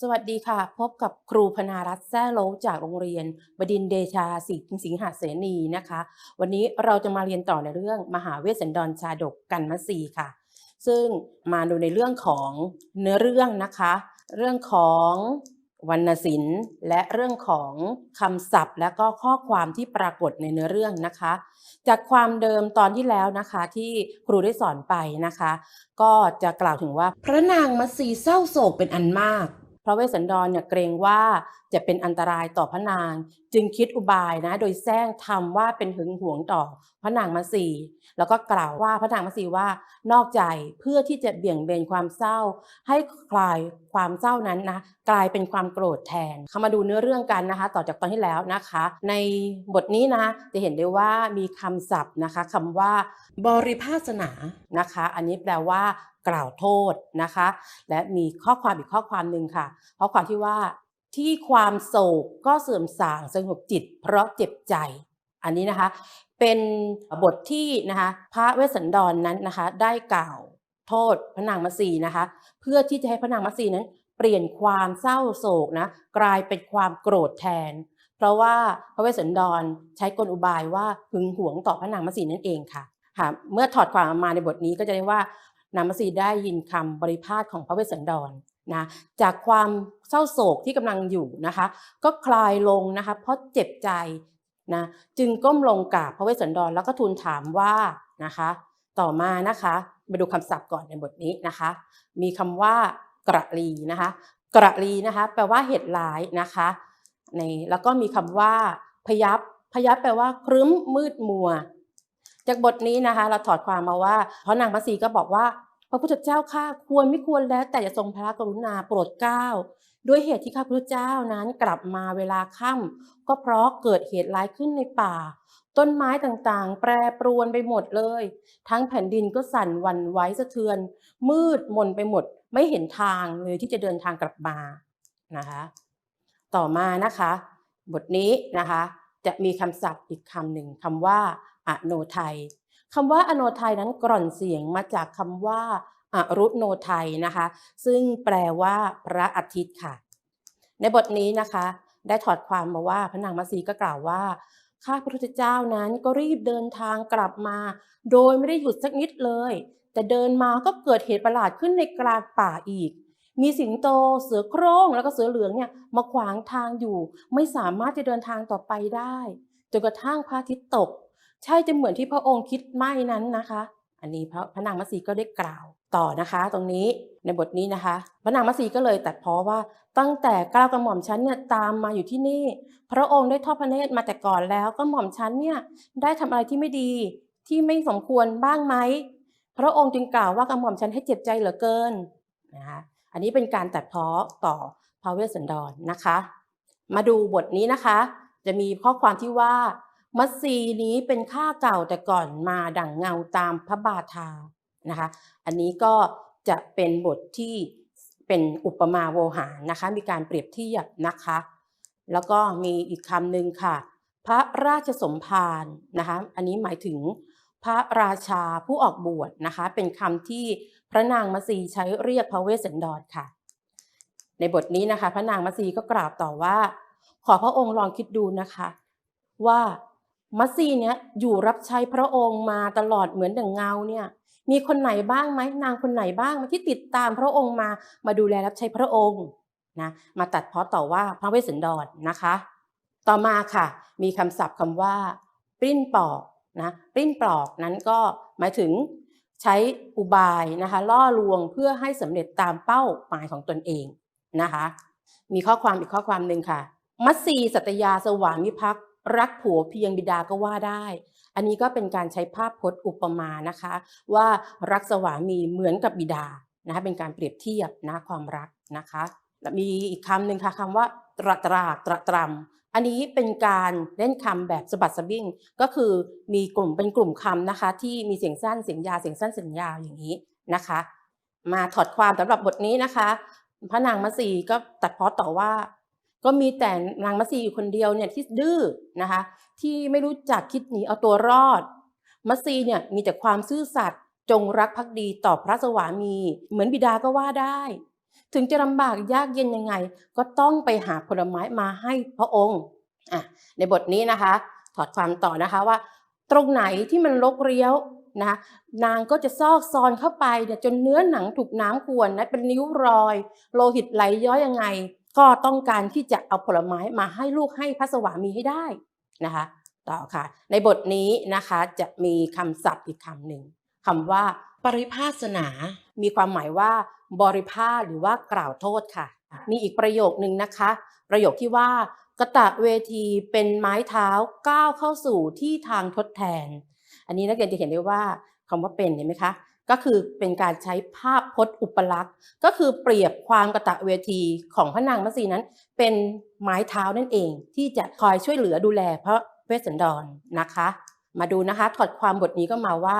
สวัสดีค่ะ พบกับครูพนารัตน์แซ่โลจากโรงเรียน บดินเดชาสิงห์สิงหเสนีนะคะ วันนี้เราจะมาเรียนต่อในเรื่องมหาเวสสันดรชาดกกันมสีค่ะ ซึ่งมาดูในเรื่องของเนื้อเรื่องนะคะ เรื่องของวรรณศิลป์ และเรื่องของคำศัพท์ และก็ข้อความที่ปรากฏในเนื้อเรื่องนะคะ จากความเดิมตอนที่แล้วนะคะที่ครูได้สอนไปนะคะ ก็จะกล่าวถึงว่าพระนางมัสีเศร้าโศกเป็นอันมาก ระเวสสันดรเนี่ยเกรงว่าจะเป็นอันตรายต่อพระนาง จึงคิดอุบายนะ โดยแซงทำว่าเป็นหึงหวงต่อพระนางมัสี แล้วก็กล่าวว่าพระนางมัสีว่านอกใจเพื่อที่จะเบี่ยงเบนความเศร้า ให้คลายความเศร้านั้นนะกลายเป็นความโกรธแทนเข้ามาดูเนื้อเรื่องกันนะคะ ต่อจากตอนที่แล้วนะคะ ในบทนี้นะจะเห็นได้ว่ามีคำศัพท์นะคะคำว่าบริภาสนานะคะ อันนี้แปลว่า กล่าวโทษนะคะ และมีข้อความอีกข้อความหนึ่งค่ะข้อความที่ว่าที่ความโศกก็เสื่อมสางสงบจิต เพราะเจ็บใจ อันนี้นะคะ เป็นบทที่นะคะพระเวสสันดรนนั้นนะคะ ได้กล่าวโทษพระนางมัสีนะคะ เพื่อที่จะให้พระนางมัสีนั้น เปลี่ยนความเศร้าโศกนะกลายเป็นความโกรธแทน เพราะว่าพระเวสสันดรใช้กลอุบายว่าหึงหวงต่อพระนางมัสีนั่นเองค่ะค่ะเมื่อถอดความมาในบทนี้ก็จะได้ว่า นางมัตสีได้ยินคำบริพาทของพระเวสสันดรนะจากความเศร้าโศกที่กำลังอยู่นะคะ ก็คลายลงนะคะเพราะเจ็บใจนะจึงก้มลงกราบพระเวสสันดรแล้วก็ทูลถามว่านะคะต่อมานะคะมาดูคำศัพท์ก่อนในบทนี้นะคะ มีคำว่ากระลีนะคะกระลีนะคะแปลว่าเหตุร้ายนะคะในแล้วก็มีคำว่าพยับพยับแปลว่าครึ้มมืดมัว จากบทนี้นะคะ เราถอดความมาว่าเพราะนางมัสีก็บอกว่า พระพุทธเจ้าข้าควรไม่ควรแล้วแต่จะทรงพระกรุณาโปรดเกล้าด้วยเหตุที่ข้าพระเจ้านั้นกลับมาเวลาค่ำก็เพราะเกิดเหตุร้ายขึ้นในป่า ต้นไม้ต่างๆ แปรปรวนไปหมดเลย ทั้งแผ่นดินก็สั่นวันไหวสะเทือน มืดมนไปหมด ไม่เห็นทางเลยที่จะเดินทางกลับมานะคะ ต่อมานะคะ บทนี้นะคะ จะมีคำศัพท์อีกคำหนึ่งคำว่าอโนไทย คำว่าอโนไทยนั้นกร่อนเสียงมาจากคำว่าอรุโนไทยนะคะ ซึ่งแปลว่าพระอาทิตย์ค่ะ ในบทนี้นะคะ ได้ถอดความมาว่าพระนางมัสีก็กล่าวว่าข้าพระพุทธเจ้านั้นก็รีบเดินทางกลับมา โดยไม่ได้หยุดสักนิดเลย แต่เดินมาก็เกิดเหตุประหลาดขึ้นในกลางป่าอีก มีสิงโตเสือโคร่งแล้วก็เสือเหลืองเนี่ยมาขวางทางอยู่ ไม่สามารถจะเดินทางต่อไปได้จนกระทั่งพระอาทิตย์ตก ใช่จะเหมือนที่พระองค์คิดไม่นั้นนะคะ อันนี้พระพระนางมัสีก็ได้กล่าวต่อนะคะ ตรงนี้ในบทนี้นะคะ พระนางมัสีก็เลยตัดพ้อว่าตั้งแต่ก้าวกระหม่อมฉันเนี่ยตามมาอยู่ที่นี่ พระองค์ได้ทอดพระเนตรมาแต่ก่อนแล้วก็หม่อมฉันเนี่ยได้ทำอะไรที่ไม่ดีที่ไม่สมควรบ้างไหมพระองค์จึงกล่าวว่ากระหม่อมฉันให้เจ็บใจเหลือเกินนะคะอันนี้เป็นการตัดพ้อต่อพระเวสสันดรนะคะ มาดูบทนี้นะคะ จะมีข้อความที่ว่า มัสซีนี้เป็นข้าเก่าแต่ก่อนมาดั่งเงาตามพระบาทานะคะ อันนี้ก็จะเป็นบทที่เป็นอุปมาโวหารนะคะ มีการเปรียบเทียบนะคะ แล้วก็มีอีกคำหนึ่งค่ะ พระราชสมภารนะคะ อันนี้หมายถึงพระราชาผู้ออกบวชนะคะ เป็นคำที่พระนางมัสีใช้เรียกพระเวสสันดรค่ะ ในบทนี้นะคะ พระนางมัสีก็กราบต่อว่า ขอพระองค์ลองคิดดูนะคะ ว่า มัสซีเนี่ยอยู่รับใช้พระองค์มาตลอดเหมือนดังเงาเนี่ยมีคนไหนบ้างไหมนางคนไหนบ้างที่ติดตามพระองค์มามาดูแลรับใช้พระองค์นะมาตัดเพาะต่อว่าพระเวสสันดรนะคะ ต่อมาค่ะ มีคำศัพท์คำว่า ปริ้นปอกนะปริ้นปลอกนั้นก็หมายถึงใช้อุบายนะคะล่อลวงเพื่อให้สำเร็จตามเป้าหมายของตนเองนะคะ มีข้อความอีกข้อความหนึ่งค่ะ มัสซีสัตยาสวามิภักดิ์ รักผัวเพียงบิดาก็ว่าได้ อันนี้ก็เป็นการใช้ภาพพจน์อุปมานะคะ ว่ารักสวามีเหมือนกับบิดานะคะเป็นการเปรียบเทียบนะความรักนะคะและมีอีกคำหนึ่งค่ะคำว่าตระตรากตระตรำอันนี้เป็นการเล่นคำแบบสะบัดสะบิ้งก็คือมีกลุ่มเป็นกลุ่มคำนะคะ ที่มีเสียงสั้นเสียงยาวเสียงสั้นเสียงยาวอย่างนี้นะคะ มาถอดความสำหรับบทนี้นะคะ พระนางมัสีก็ตัดพ้อต่อว่า ก็มีแต่นางมัสีอยู่คนเดียวเนี่ยที่ดื้อนะคะที่ไม่รู้จักคิดหนีเอาตัวรอด มัสีเนี่ยมีแต่ความซื่อสัตย์จงรักภักดีต่อพระสวามี เหมือนบิดาก็ว่าได้ ถึงจะลำบากยากเย็นยังไง ก็ต้องไปหาผลไม้มาให้พระองค์อะในบทนี้นะคะ ถอดความต่อนะคะว่า ตรงไหนที่มันรกเรี้ยวนะคะนางก็จะซอกซอนเข้าไปเนี่ยจนเนื้อหนังถูกน้ำขวนนะเป็นนิ้วรอย โลหิตไหลย้อยยังไง ก็ต้องการที่จะเอาผลไม้มาให้ลูกให้พระสวามีให้ได้นะคะ ต่อค่ะ ในบทนี้นะคะจะมีคำศัพท์อีกคำหนึ่งคำว่า ปริภาสนา มีความหมายว่า บริภาหรือว่ากล่าวโทษค่ะ มีอีกประโยคนึงนะคะ ประโยคที่ว่ากระตะเวทีเป็นไม้เท้าก้าวเข้าสู่ที่ทางทดแทน อันนี้นักเรียนจะเห็นได้ว่าคำว่าเป็นเห็นไหมคะ ก็คือเป็นการใช้ภาพพจน์อุปลักษณ์ ก็คือเปรียบความกระตะเวทีของพระนางมัสีนั้น เป็นไม้เท้านั่นเอง ที่จะคอยช่วยเหลือดูแลพระเวสสันดรนะคะ มาดูนะคะถอดความบทนี้ก็มาว่า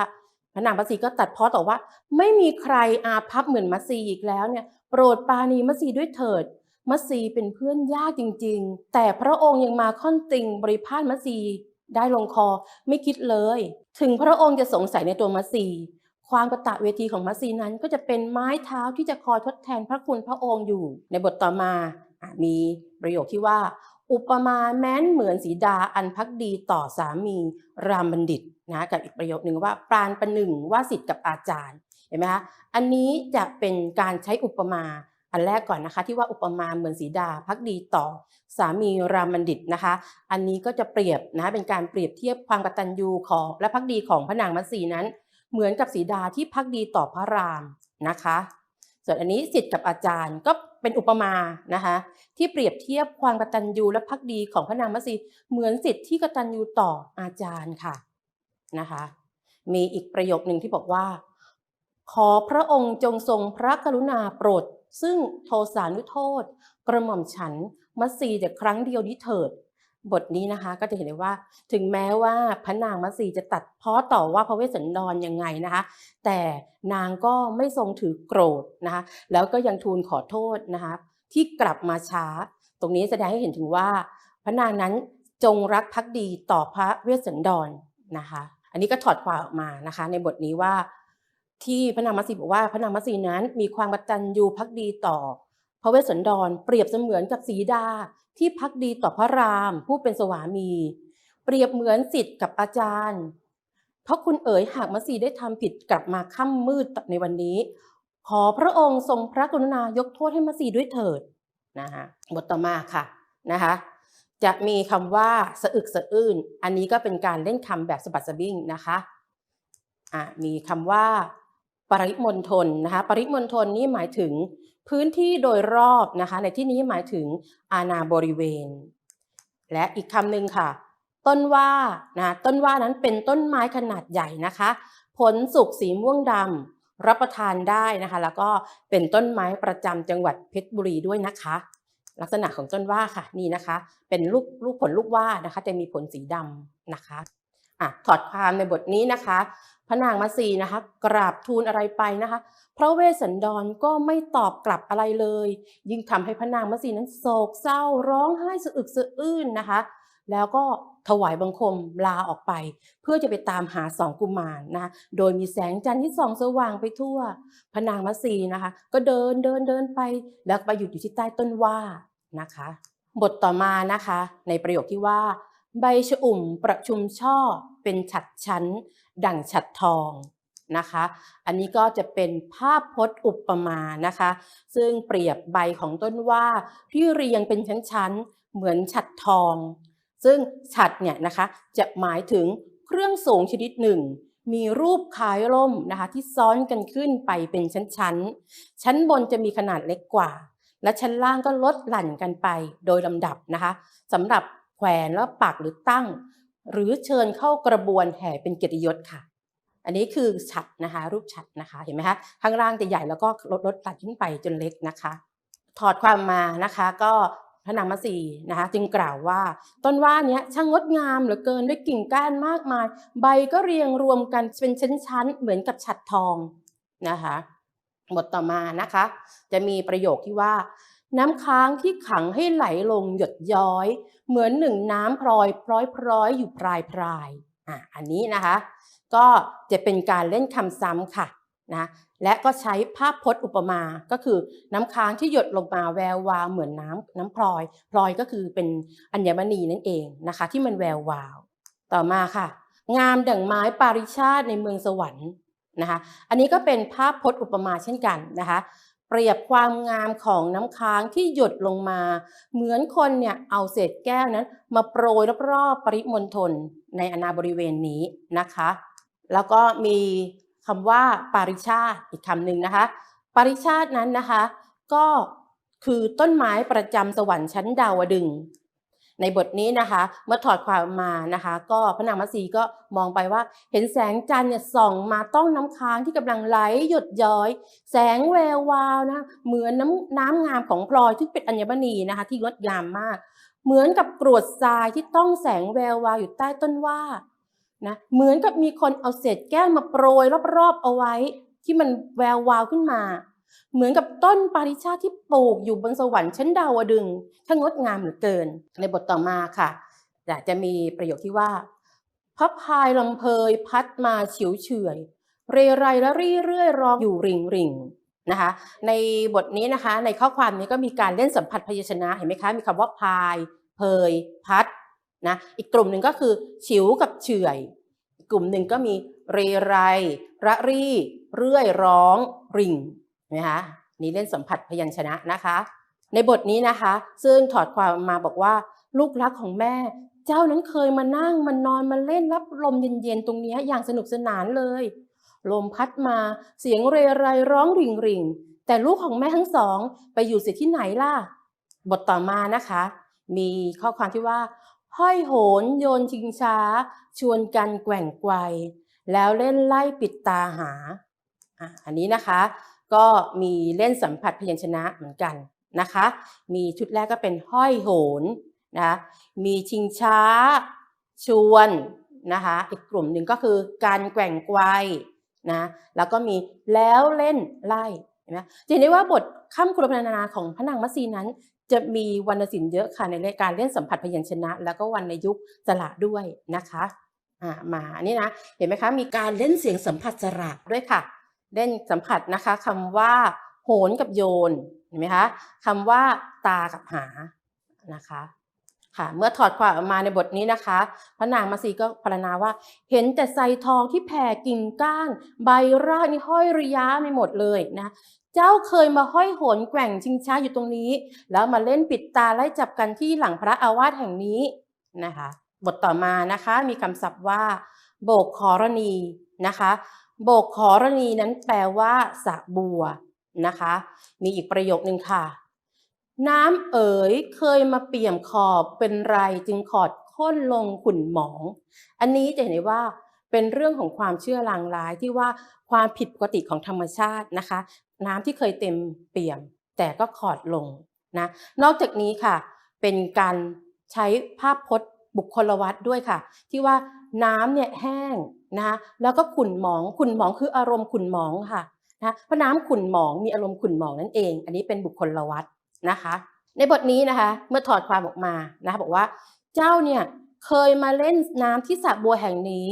พระนางมัสีก็ตัดเพ้อต่อว่า ไม่มีใครอาภัพเหมือนมัสีอีกแล้วเนี่ยโปรดปาณีมัสีด้วยเถิดมัสีเป็นเพื่อนยากจริง ๆ แต่พระองค์ยังมาค่อนติงบริพาทมัสีได้ลงคอไม่คิดเลย ถึงพระองค์จะสงสัยในตัวมัสี ความกระตะเวทีของมัสีนั้นก็จะเป็นไม้เท้าที่จะคอยทดแทนพระคุณพระองค์อยู่ ในบทต่อมาอมีประโยคที่ว่า อุปมาแม้นเหมือนสีดาอันพักดีต่อสามีรามบัณฑิตนะกับอีกประโยคนึงว่าปราณประหนึ่งว่าสิทธิ์กับอาจารย์เห็นไหมคะอันนี้จะเป็นการใช้อุปมาอันแรกก่อนนะคะ ที่ว่าอุปมาเหมือนสีดาพักดีต่อสามีรามบัณฑิตนะคะ อันนี้ก็จะเปรียบนะะเป็นการเปรียบเทียบความกตัญญูของและพักดีของพระนางมัสีนั้น เหมือนกับสีดาที่พักดีต่อพระรามนะคะ ส่วนอันนี้สิทธิ์กับอาจารย์ก็เป็นอุปมานะคะที่เปรียบเทียบความกตัญญูและพักดีของพระนางมัสีเหมือนสิทธิ์ที่กตัญญูต่ออาจารย์ค่ะนะคะ มีอีกประโยคหนึ่งที่บอกว่า ขอพระองค์จงทรงพระกรุณาโปรดซึ่งโทสานุโทษ กระหม่อมฉันมัสีแต่ครั้งเดียวนี้เถิด บทนี้นะคะก็จะเห็นได้ว่าถึงแม้ว่าพระนางมัสีจะตัดเพ้อต่อว่าพระเวสสันดรยังไงนะคะ แต่นางก็ไม่ทรงถือโกรธนะคะแล้วก็ยังทูลขอโทษนะคะที่กลับมาช้า ตรงนี้แสดงให้เห็นถึงว่าพระนางนั้นจงรักภักดีต่อพระเวสสันดรนะคะ อันนี้ก็ถอดความออกมานะคะ ในบทนี้ว่าที่พระนางมัสีบอกว่าพระนางมัสีนั้นมีความกตัญญูภักดีต่อ พระเวสสันดรเปรียบเสมือนกับสีดา ที่พักดีต่อพระรามผู้เป็นสวามี เปรียบเหมือนสิทธิ์กับอาจารย์ เพราะคุณเอ๋ยหากมัสีได้ทำผิดกลับมาค่ำมืดในวันนี้ ขอพระองค์ทรงพระกรุณายกโทษให้มัสีด้วยเถิดนะคะบทต่อมาค่ะนะคะจะมีคำว่าสะอึกสะอื้น อันนี้ก็เป็นการเล่นคำแบบสะบัดสะบิ้งนะคะอะมีคำว่า ปริมณฑลนะคะ ปริมณฑลนี่หมายถึง พื้นที่โดยรอบนะคะในที่นี้หมายถึงอาณาบริเวณ และอีกคำหนึ่งค่ะ ต้นว่านะต้นว่านั้นเป็นต้นไม้ขนาดใหญ่นะคะ ผลสุกสีม่วงดำรับประทานได้นะคะ แล้วก็เป็นต้นไม้ประจำจังหวัดเพชรบุรีด้วยนะคะ ลักษณะของต้นว่าค่ะนี่นะคะ เป็นลูกลูกผลลูกว่านะคะ จะมีผลสีดำนะคะอะถอดความในบทนี้นะคะ พระนางมัสีนะคะ กราบทูลอะไรไปนะคะพระเวสสันดรก็ไม่ตอบกลับอะไรเลย ยิ่งทำให้พระนางมัสีนั้นโศกเศร้าร้องไห้สะอึกสะอื้นนะคะ แล้วก็ถวายบังคมลาออกไป เพื่อจะไปตามหาสองกุมารนะะโดยมีแสงจันทร์ที่ส่องสว่างไปทั่วพระนางมัสีนะคะ ก็เดินเดินเดินไป แล้วไปหยุดอยู่ที่ใต้ต้นว่านะคะ บทต่อมานะคะ ในประโยคที่ว่า ใบชอุ่มประชุมช่อเป็นฉัดชั้น ดั่งฉัดทองนะคะ อันนี้ก็จะเป็นภาพพจน์อุปมานะคะ ซึ่งเปรียบใบของต้นว่าที่เรียงเป็นชั้นๆ เหมือนฉัดทอง ซึ่งฉัดเนี่ยนะคะจะหมายถึงเครื่องสูงชนิดหนึ่ง มีรูปคล้ายร่มนะคะที่ซ้อนกันขึ้นไปเป็นชั้นๆ ชั้นบนจะมีขนาดเล็กกว่า และชั้นล่างก็ลดหลั่นกันไปโดยลำดับนะคะสำหรับแขวนแล้วปักหรือตั้ง หรือเชิญเข้ากระบวนแห่เป็นเกียรติยศค่ะ อันนี้คือฉัดนะคะรูปฉัดนะคะเห็นไหมคะข้างล่างจะใหญ่แล้วก็ลดลดหลั่นขึ้นไปจนเล็กนะคะ ถอดความมานะคะ ก็พระนางมัสีนะคะจึงกล่าวว่า ต้นว่าเนี้ยช่างงดงามเหลือเกินด้วยกิ่งก้านมากมาย ใบก็เรียงรวมกันเป็นชั้นๆ เหมือนกับฉัดทองนะคะบทต่อมานะคะ จะมีประโยคที่ว่า น้ำค้างที่ขังให้ไหลลงหยดย้อย เหมือนหนึ่งน้ำพลอยพร้อยพร้อยอยู่ปลายปลายอะอันนี้นะคะ ก็จะเป็นการเล่นคำซ้ำค่ะนะและก็ใช้ภาพพจน์อุปมา ก็คือน้ำค้างที่หยดลงมาแวววาวเหมือนน้ำน้ำพลอย พลอยก็คือเป็นอัญมณีนั่นเองนะคะ ที่มันแวววาว ต่อมาค่ะ งามดั่งไม้ปาริชาติในเมืองสวรรค์นะคะ อันนี้ก็เป็นภาพพจน์อุปมาเช่นกันนะคะ เปรียบความงามของน้ำค้างที่หยดลงมา เหมือนคนเนี่ยเอาเศษแก้วนั้น มาโปรยรอบๆปริมณฑลในอนาบริเวณนี้นะคะ แล้วก็มีคำว่าปาริชาติอีกคำหนึ่งนะคะ ปาริชาตินั้นนะคะ ก็คือต้นไม้ประจำสวรรค์ชั้นดาวดึง ในบทนี้นะคะ เมื่อถอดความมานะคะ ก็พระนางมัตสีก็มองไปว่า เห็นแสงจันทร์เนี่ยส่องมาต้องน้ำค้างที่กำลังไหลหยดย้อย แสงแวววาวนะเหมือนน้ำน้ำงามของพลอยที่เป็นอัญมณีนะคะ ที่งดงามมาก เหมือนกับกรวดทรายที่ต้องแสงแวววาวอยู่ใต้ต้นว่านะเหมือนกับมีคนเอาเศษแก้วมาโปรยรอบๆเอาไว้ ที่มันแวววาวขึ้นมา เหมือนกับต้นปาริชาติที่ปลูกอยู่บนสวรรค์ชั้นดาวดึงส์ช่างงดงามเหลือเกิน ในบทต่อมาค่ะอยากจะมีประโยคที่ว่าพระพายลำเพยพัดมาเฉียวเฉื่อย เรไรและรี่เรื่อยร้องอยู่ริงริงนะคะในบทนี้นะคะในข้อความนี้ก็มีการเล่นสัมผัสพยัญชนะเห็นไหมคะมีคำว่าพาย เพย พัดนะอีกกลุ่มหนึ่งก็คือ ฉิวกับเฉื่อยอีกกลุ่มหนึ่งก็มีเรไรระรี่ เรื่อยร้องริง นะคะนี่เล่นสัมผัสพยัญชนะนะคะ ในบทนี้นะคะ ซึ่งถอดความมาบอกว่า ลูกรักของแม่ เจ้านั้นเคยมานั่งมานอนมาเล่นรับลมเย็นๆตรงนี้อย่างสนุกสนานเลย ลมพัดมาเสียงเรไรร้องริงริงแต่ลูกของแม่ทั้งสองไปอยู่เสียที่ไหนล่ะ บทต่อมานะคะ มีข้อความที่ว่าห้อยโหนโยนชิงช้า ชวนกันแกว่งไกวแล้วเล่นไล่ปิดตาหาอะอันนี้นะคะ ก็มีเล่นสัมผัสพยัญชนะเหมือนกันนะคะ มีชุดแรกก็เป็นห้อยโหนนะมีชิงช้า ชวนนะคะอีกกลุ่มหนึ่งก็คือการแกว่งไกวนะแล้วก็มีแล้วเล่นไล่เห็นไหมจะเห็นได้ว่าบทข้ามคุรพรรณนาของพระนางมัตสีนั้น จะมีวรรณศิลป์เยอะค่ะในรายการเล่นสัมผัสพยัญชนะ แล้วก็วรรณยุกต์สระด้วยนะคะมาอันนี้นะ เห็นไหมคะ มีการเล่นเสียงสัมผัสสระด้วยค่ะ เล่นสัมผัสนะคะคำว่าโหนกับโยนเห็นไหมคะคำว่าตากับหานะคะค่ะเมื่อถอดความออกมาในบทนี้นะคะ พระนางมาสีก็พรรณนาว่า เห็นแต่ไทรทองที่แผ่กิ่งก้าน ใบรากนี่ห้อยระยะไม่หมดเลยนะเจ้าเคยมาห้อยโหนแกว่งชิงช้าอยู่ตรงนี้ แล้วมาเล่นปิดตาไล่จับกันที่หลังพระอาวาสแห่งนี้นะคะ บทต่อมานะคะมีคำศัพท์ว่า โบกขอรณีนะคะ โบกขอรณีนั้นแปลว่าสะบัวนะคะ มีอีกประโยคนึงค่ะ น้ำเอ๋ยเคยมาเปี่ยมขอบเป็นไรจึงขอดค้นลงขุ่นหมอง อันนี้จะเห็นได้ว่าเป็นเรื่องของความเชื่อลางร้ายที่ว่าความผิดปกติของธรรมชาตินะคะ น้ำที่เคยเต็มเปี่ยม แต่ก็ขอดลงนะนอกจากนี้ค่ะ เป็นการใช้ภาพพจน์บุคคลวัตด้วยค่ะ ที่ว่าน้ำเนี่ยแห้ง นะคะแล้วก็ขุ่นหมองขุ่นหมองคืออารมณ์ขุ่นหมองค่ะนะพระน้ำขุ่นหมองมีอารมณ์ขุ่นหมองนั่นเอง อันนี้เป็นบุคคลวัตนะคะ ในบทนี้นะคะเมื่อถอดความออกมานะคะบอกว่าเจ้าเนี่ยเคยมาเล่นน้ำที่สระบัวแห่งนี้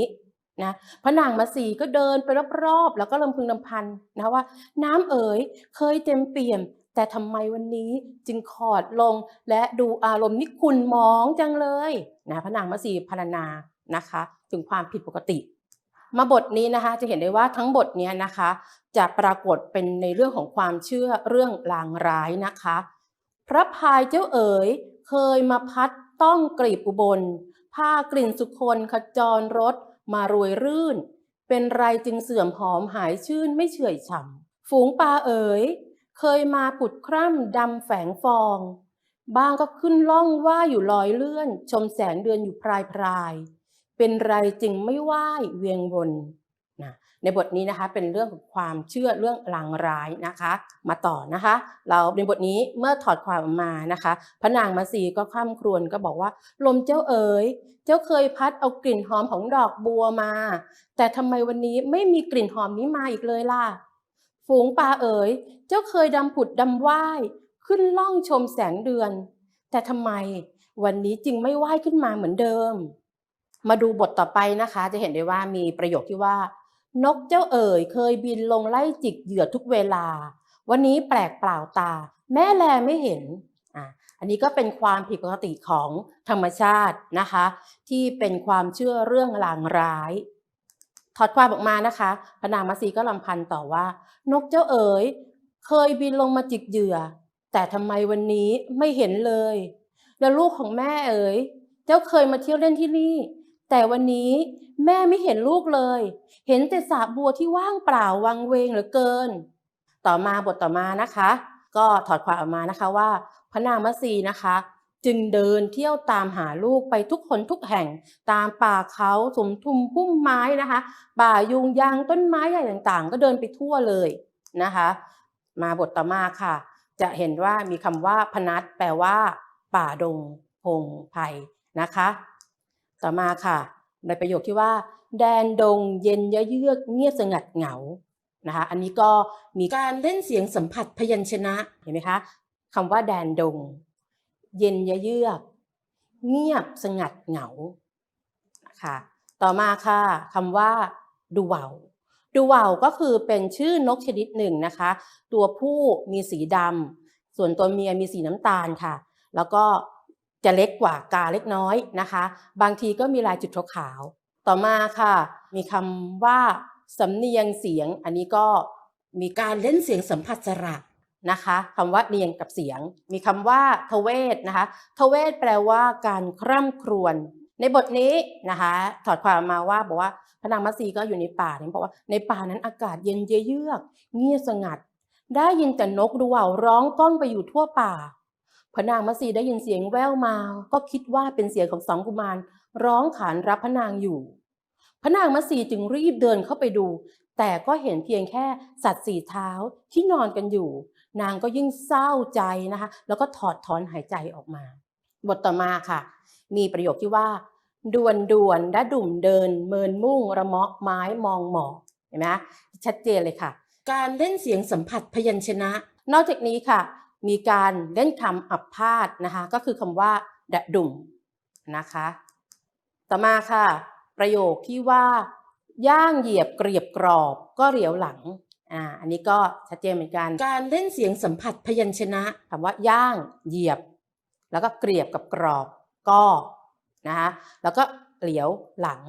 นะพระนางมาสีก็เดินไปรอบๆแล้วก็ลำพึงลำพันนะว่า น้ำเอ๋ยเคยเต็มเปี่ยม แต่ทำไมวันนี้จึงขอดลงและดูอารมณ์นี่ขุ่นหมองจังเลยนะพระนางมาสีพรรณนานะคะ ถึงความผิดปกติ มาบทนี้นะคะจะเห็นได้ว่าทั้งบทนี้นะคะ จะปรากฏเป็นในเรื่องของความเชื่อเรื่องลางร้ายนะคะ พระพายเจ้าเอ๋ยเคยมาพัดต้องกลีบอุบล ผ้ากลิ่นสุคนขจรรถมารวยรื่น เป็นไรจึงเสื่อมหอมหายชื่นไม่เฉื่อยฉ่ำฝูงปลาเอ๋ยเคยมาผุดคร่ำดำแฝงฟอง บางก็ขึ้นล่องว่าอยู่ลอยเลื่อน ชมแสงเดือนอยู่พรายพราย เป็นไรจึงไม่ไหวเวียงวนนะในบทนี้นะคะเป็นเรื่องของความเชื่อเรื่องลางร้ายนะคะ มาต่อนะคะ เราในบทนี้เมื่อถอดความออกมานะคะ พระนางมาสีก็ข้ามครวญก็บอกว่า ลมเจ้าเอ๋ยเจ้าเคยพัดเอากลิ่นหอมของดอกบัวมา แต่ทำไมวันนี้ไม่มีกลิ่นหอมนี้มาอีกเลยล่ะ ฝูงปลาเอ๋ยเจ้าเคยดำผุดดำว่าย ขึ้นล่องชมแสงเดือน แต่ทำไมวันนี้จึงไม่ว่ายขึ้นมาเหมือนเดิม มาดูบทต่อไปนะคะ จะเห็นได้ว่ามีประโยคที่ว่า นกเจ้าเอ๋ยเคยบินลงไล่จิกเหยื่อทุกเวลา วันนี้แปลกเปล่าตา แม่แลไม่เห็นอะอันนี้ก็เป็นความผิดปกติของธรรมชาตินะคะ ที่เป็นความเชื่อเรื่องลางร้ายถอดความออกมานะคะพระนางมัสีก็ลำพันต่อว่า นกเจ้าเอ๋ยเคยบินลงมาจิกเหยื่อ แต่ทำไมวันนี้ไม่เห็นเลย แล้วลูกของแม่เอ๋ยเจ้าเคยมาเที่ยวเล่นที่นี่ แต่วันนี้แม่ไม่เห็นลูกเลย เห็นแต่สระบัวที่ว่างเปล่าวังเวงเหลือเกิน ต่อมาบทต่อมานะคะ ก็ถอดความออกมานะคะว่า พระนางมัสีนะคะ จึงเดินเที่ยวตามหาลูกไปทุกคนทุกแห่ง ตามป่าเขาสมทุมพุ่มไม้นะคะ ป่ายุงยางต้นไม้ใหญ่ต่างๆ ก็เดินไปทั่วเลยนะคะ มาบทต่อมาค่ะ จะเห็นว่ามีคำว่าพนัสแปลว่า ป่าดงพงไผ่นะคะ ต่อมาค่ะ ในประโยคที่ว่า แดนดงเย็นยะเยือกเงียบสงัดเหงานะคะอันนี้ก็มีการเล่นเสียงสัมผัสพยัญชนะเห็นไหมคะคำว่าแดนดง เย็นยะเยือกเงียบสงัดเหงานะคะต่อมาค่ะคำว่าดูเหวาดูเหวาก็คือเป็นชื่อนกชนิดหนึ่งนะคะ ตัวผู้มีสีดำส่วนตัวเมียมีสีน้ำตาลค่ะ แล้วก็ จะเล็กกว่ากาเล็กน้อยนะคะ บางทีก็มีลายจุดขาว ต่อมาค่ะ มีคำว่าสำเนียงเสียง อันนี้ก็มีการเล่นเสียงสัมผัสสระนะคะคำว่าเนียงกับเสียง มีคำว่าทเวศนะคะทเวศแปลว่าการคร่ำครวญในบทนี้นะคะถอดความมาว่าบอกว่าพระนางมัสีก็อยู่ในป่าเนี่ยบอกว่าในป่านั้นอากาศเย็นเยือก เงียบสงัด ได้ยินแต่นกดูว่าวร้องก้องไปอยู่ทั่วป่า พระนางมัสีได้ยินเสียงแว่วมา ก็คิดว่าเป็นเสียงของสองกุมารร้องขานรับพระนางอยู่ พระนางมัสีจึงรีบเดินเข้าไปดู แต่ก็เห็นเพียงแค่สัตว์สี่เท้าที่นอนกันอยู่ นางก็ยิ่งเศร้าใจนะคะ แล้วก็ถอดถอนหายใจออกมา บทต่อมาค่ะ มีประโยคที่ว่าด่วนด่วนและดุ่มเดิน เมินมุ่งระเมาะไม้มองหมอกเห็นไหมชัดเจนเลยค่ะ การเล่นเสียงสัมผัสพยัญชนะ นอกจากนี้ค่ะ มีการเล่นคำอับพาดนะคะก็คือคำว่าดะดุ่มนะคะต่อมาค่ะ ประโยคที่ว่า ย่างเหยียบเกรียบกรอบก็เหลียวหลังอ่าอันนี้ก็ชัดเจนเหมือนกันการเล่นเสียงสัมผัสพยัญชนะคำว่าย่างเหยียบ แล้วก็เกรียบกับกรอบก็นะคะแล้วก็เหลียวหลัง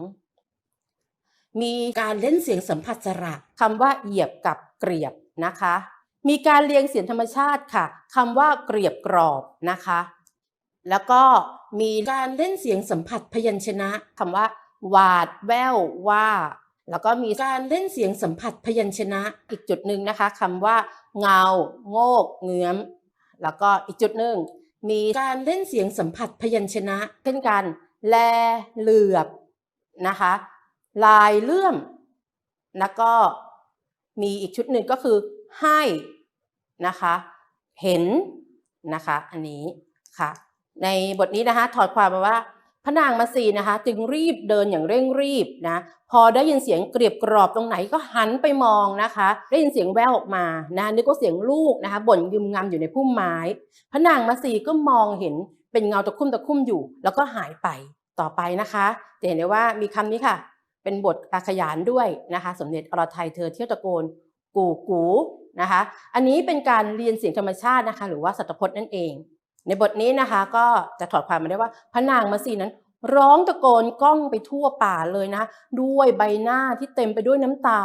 มีการเล่นเสียงสัมผัสสระคำว่าเหยียบกับเกรียบนะคะ มีการเรียงเสียงธรรมชาติค่ะคำว่าเกรียบกรอบนะคะ แล้วก็มีการเล่นเสียงสัมผัสพยัญชนะคำว่า หวาดแววว่า แล้วก็มีการเล่นเสียงสัมผัสพยัญชนะ อีกจุดหนึ่งนะคะคำว่า เงา โงก เงื้อม แล้วก็อีกจุดหนึ่งมีการเล่นเสียงสัมผัสพยัญชนะ เช่นกัน แลเหลือบนะคะ ลายเลื่อม แล้วก็มีอีกชุดหนึ่งก็คือให้ นะคะ เห็นนะคะอันนี้ค่ะ ในบทนี้นะคะถอดความมาว่าพระนางมาสีนะคะ จึงรีบเดินอย่างเร่งรีบนะพอได้ยินเสียงเกรียบกรอบตรงไหนก็หันไปมองนะคะ ได้ยินเสียงแววออกมานะนึกว่าเสียงลูกนะคะบ่นกึมงำอยู่ในพุ่มไม้ พระนางมาสีก็มองเห็นเป็นเงาตะคุ่มตะคุ่มอยู่ แล้วก็หายไปต่อไปนะคะจะเห็นได้ว่ามีคำนี้ค่ะ เป็นบทอาขยานด้วยนะคะ สมเด็จอรไทยเธอเที่ยวตะโกน กูกู นะคะ อันนี้เป็นการเรียนเสียงธรรมชาตินะคะ หรือว่าสัตพจน์นั่นเอง ในบทนี้นะคะก็จะถอดความมาได้ว่าพระนางมาสีนั้น ร้องตะโกนก้องไปทั่วป่าเลยนะ ด้วยใบหน้าที่เต็มไปด้วยน้ำตา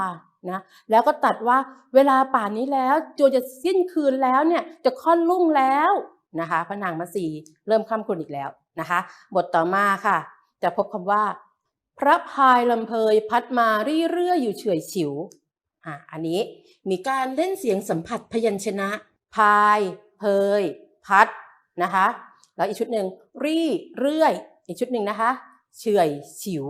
นะแล้วก็ตัดว่าเวลาป่านนี้แล้วจวจะสิ้นคืนแล้วเนี่ยจะค่อนรุ่งแล้วนะคะพระนางมาสีเริ่มค่ำคืนอีกแล้วนะคะ บทต่อมาค่ะ จะพบคำว่า พระพายลำเพยพัดมารี่เรื่อยอยู่เฉยฉิว อะอันนี้มีการเล่นเสียงสัมผัสพยัญชนะ พาย เพย พัดนะคะแล้วอีกชุดหนึ่งรี่เรื่อย อีกชุดหนึ่งนะคะ เฉอยฉิว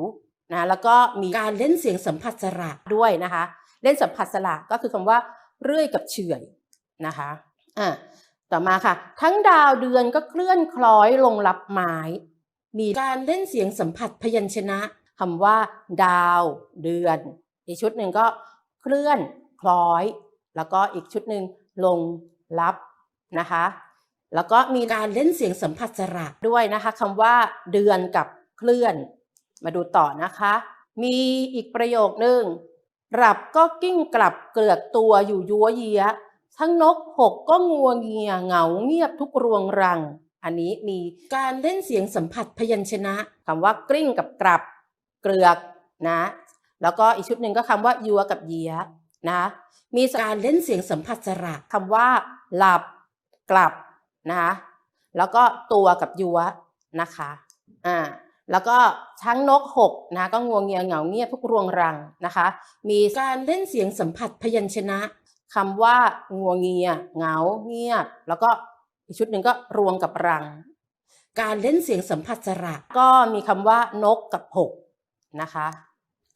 นะแล้วก็มีการเล่นเสียงสัมผัสสระด้วยนะคะ เล่นสัมผัสสระก็คือคำว่า เรื่อยกับเฉอยนะคะอะต่อมาค่ะ ทั้งดาวเดือนก็เคลื่อนคล้อยลงรับไม้มีการเล่นเสียงสัมผัสพยัญชนะคำว่า ดาว เดือน อีกชุดหนึ่งก็ เคลื่อนคล้อย แล้วก็อีกชุดหนึ่งลงรับนะคะ แล้วก็มีการเล่นเสียงสัมผัสสระด้วยนะคะคำว่าเดือนกับเคลื่อน มาดูต่อนะคะ มีอีกประโยคนึงหลับก็กิ้งกลับเกลือกตัวอยู่ยัวเยียทั้งนกหกก็งัวเงียเหงาเงียบทุกรวงรัง อันนี้มีการเล่นเสียงสัมผัสพยัญชนะคำว่ากลิ้งกับกลับ เกลือกนะ แล้วก็อีกชุดหนึ่งก็คำว่ายัวกับเยียนะมีการเล่นเสียงสัมผัสสระคำว่า หลับกลับนะคะแล้วก็ตัวกับยัวนะคะอ่าแล้วก็ทั้งนกหกนะก็งวงเงียเหงาเงียบทุกรวงรังนะคะ มีการเล่นเสียงสัมผัสพยัญชนะคำว่างวงเงียเหงาเงียบ แล้วก็อีกชุดหนึ่งก็รวงกับรัง การเล่นเสียงสัมผัสสระก็มีคำว่านกกับหกนะคะ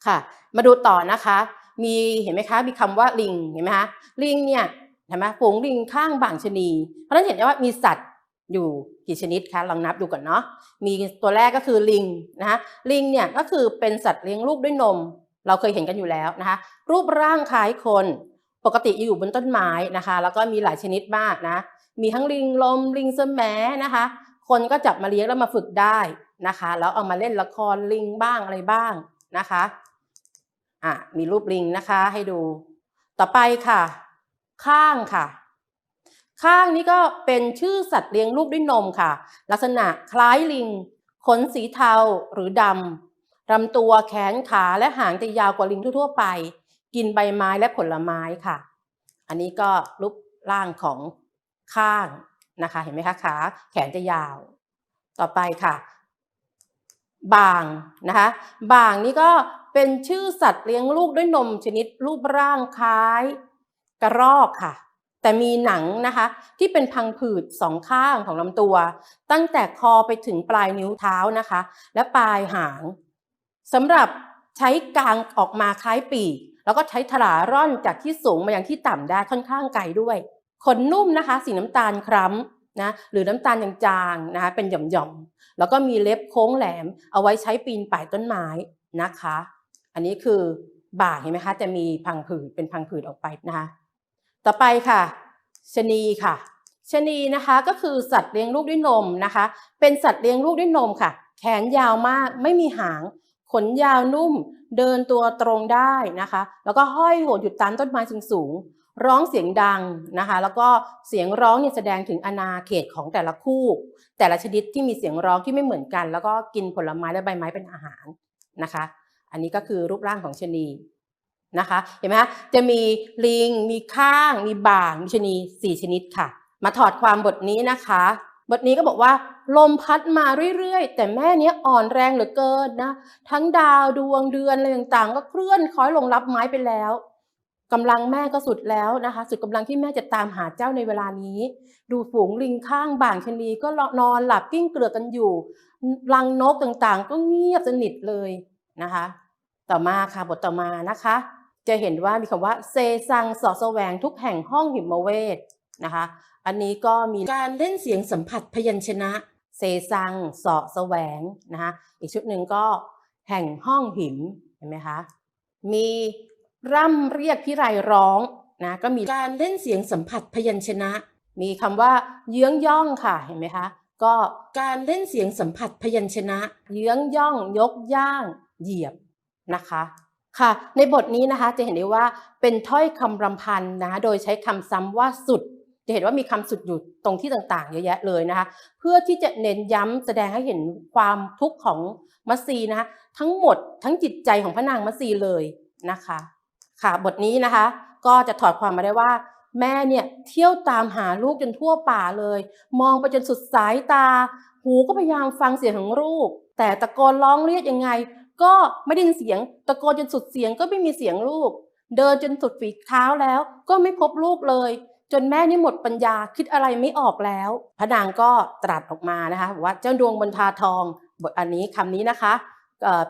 ค่ะ มาดูต่อนะคะ มีเห็นไหมคะมีคำว่าลิงเห็นไหมคะลิงเนี่ยเห็นไหมฝูงลิงข้างบางชนี เพราะฉะนั้นเห็นได้ว่ามีสัตว์อยู่กี่ชนิดคะลองนับดูก่อนเนาะมีตัวแรกก็คือลิงนะคะลิงเนี่ยก็คือเป็นสัตว์เลี้ยงลูกด้วยนม เราเคยเห็นกันอยู่แล้วนะคะ รูปร่างคล้ายคนปกติอยู่บนต้นไม้นะคะ แล้วก็มีหลายชนิดมากนะ มีทั้งลิงลมลิงสแหมนะคะ คนก็จับมาเลี้ยงแล้วมาฝึกได้นะคะ แล้วเอามาเล่นละครลิงบ้างอะไรบ้างนะคะ อะมีรูปลิงนะคะให้ดู ต่อไปค่ะ ข้างค่ะ ข้างนี้ก็เป็นชื่อสัตว์เลี้ยงลูกด้วยนมค่ะ ลักษณะคล้ายลิง ขนสีเทาหรือดำลำตัวแขนขาและหางจะยาวกว่าลิงทั่วๆไป กินใบไม้และผลไม้ค่ะ อันนี้ก็รูปร่างของข้างนะคะ เห็นไหมคะขาแขนจะยาว ต่อไปค่ะ บางนะคะ บางนี่ก็ เป็นชื่อสัตว์เลี้ยงลูกด้วยนมชนิดรูปร่างคล้าย กระรอกค่ะ แต่มีหนังนะคะ ที่เป็นพังผืดสองข้างของลำตัว ตั้งแต่คอไปถึงปลายนิ้วเท้านะคะ และปลายหางสำหรับใช้กางออกมาคล้ายปีก แล้วก็ใช้ถลาร่อนจากที่สูงมายังที่ต่ำได้ค่อนข้างไกลด้วยขนนุ่มนะคะ สีน้ำตาลคล้ำนะหรือน้ำตาลจางๆนะคะเป็นหย่อมๆ แล้วก็มีเล็บโค้งแหลม เอาไว้ใช้ปีนป่ายต้นไม้นะคะ อันนี้คือบ่าเห็นไหมคะ จะมีพังผืดเป็นพังผืดออกไปนะคะต่อไปค่ะชนีค่ะชนีนะคะก็คือสัตว์เลี้ยงลูกด้วยนมนะคะ เป็นสัตว์เลี้ยงลูกด้วยนมค่ะ แขนยาวมากไม่มีหาง ขนยาวนุ่ม เดินตัวตรงได้นะคะ แล้วก็ห้อยโหดอยู่ตามต้นไม้สูงๆร้องเสียงดังนะคะ แล้วก็เสียงร้องเนี่ยแสดงถึงอาณาเขตของแต่ละคู่ แต่ละชนิดที่มีเสียงร้องที่ไม่เหมือนกัน แล้วก็กินผลไม้และใบไม้เป็นอาหารนะคะ อันนี้ก็คือรูปร่างของชนีนะคะเห็นไหมคะจะมีลิง มีข้าง มีบ่างมีชนีสี่ชนิดค่ะ มาถอดความบทนี้นะคะ บทนี้ก็บอกว่า ลมพัดมาเรื่อยๆ แต่แม่เนี้ยอ่อนแรงเหลือเกินนะ ทั้งดาวดวงเดือนอะไรต่างๆ ก็เคลื่อนคล้อยลงรับไม้ไปแล้วกำลังแม่ก็สุดแล้วนะคะ สุดกำลังที่แม่จะตามหาเจ้าในเวลานี้ ดูฝูงลิงข้างบ่างชนีก็นอนหลับกิ้งเกลือกกันอยู่ รังนกต่างๆ ก็เงียบสนิทเลยนะคะ ต่อมาค่ะบทต่อมานะคะ จะเห็นว่ามีคำว่าเซซังสอดแสวงทุกแห่งห้องหิมเวทนะคะ อันนี้ก็มีการเล่นเสียงสัมผัสพยัญชนะ เซซังสอดแสวงนะคะอีกชุดหนึ่งก็แห่งห้องหิมเห็นไหมคะมีร่ำเรียกพิไรร้องนะก็มีการเล่นเสียงสัมผัสพยัญชนะ มีคำว่าเยื้องย่องค่ะเห็นไหมคะก็การเล่นเสียงสัมผัสพยัญชนะ เยื้องย่องยกย่าง เหยียบ นะคะค่ะในบทนี้นะคะจะเห็นได้ว่าเป็นถ้อยคำรำพันนะคะโดยใช้คำซ้ำว่าสุด จะเห็นว่ามีคำสุดอยู่ตรงที่ต่างๆ เยอะแยะเลยนะคะเพื่อที่จะเน้นย้ำแสดงให้เห็นความทุกข์ของมัสซีนะคะทั้งหมดทั้งจิตใจของพระนางมัสซีเลยนะคะค่ะบทนี้นะคะก็จะถอดความมาได้ว่า แม่เนี่ยเที่ยวตามหาลูกจนทั่วป่าเลย มองไปจนสุดสายตา หูก็พยายามฟังเสียงของลูก แต่ตะโกนร้องเรียกยังไง ก็ไม่ได้ยินเสียง ตะโกนจนสุดเสียงก็ไม่มีเสียงลูก เดินจนสุดฝีเท้าแล้ว ก็ไม่พบลูกเลย จนแม่นี่หมดปัญญาคิดอะไรไม่ออกแล้ว พระนางก็ตรัสออกมานะคะว่าเจ้าดวงบนทาทอง บทอันนี้คำนี้นะคะ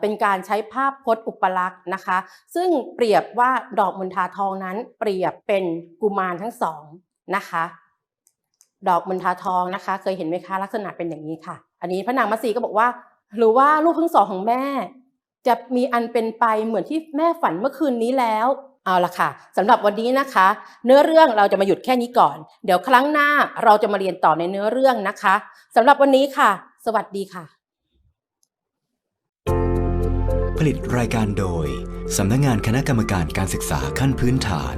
เป็นการใช้ภาพพจน์อุปลักษณ์นะคะ ซึ่งเปรียบว่าดอกมณฑาทองนั้น เปรียบเป็นกุมารทั้งสองนะคะ ดอกมณฑาทองนะคะ เคยเห็นไหมคะลักษณะเป็นอย่างนี้ค่ะ อันนี้พระนางมัสีก็บอกว่า หรือว่าลูกทั้งสองของแม่ จะมีอันเป็นไปเหมือนที่แม่ฝันเมื่อคืนนี้แล้วเอาละค่ะสำหรับวันนี้นะคะ เนื้อเรื่องเราจะมาหยุดแค่นี้ก่อน เดี๋ยวครั้งหน้าเราจะมาเรียนต่อในเนื้อเรื่องนะคะสำหรับวันนี้ค่ะ สวัสดีค่ะ ผลิตรายการโดยสำนักงานคณะกรรมการการศึกษาขั้นพื้นฐาน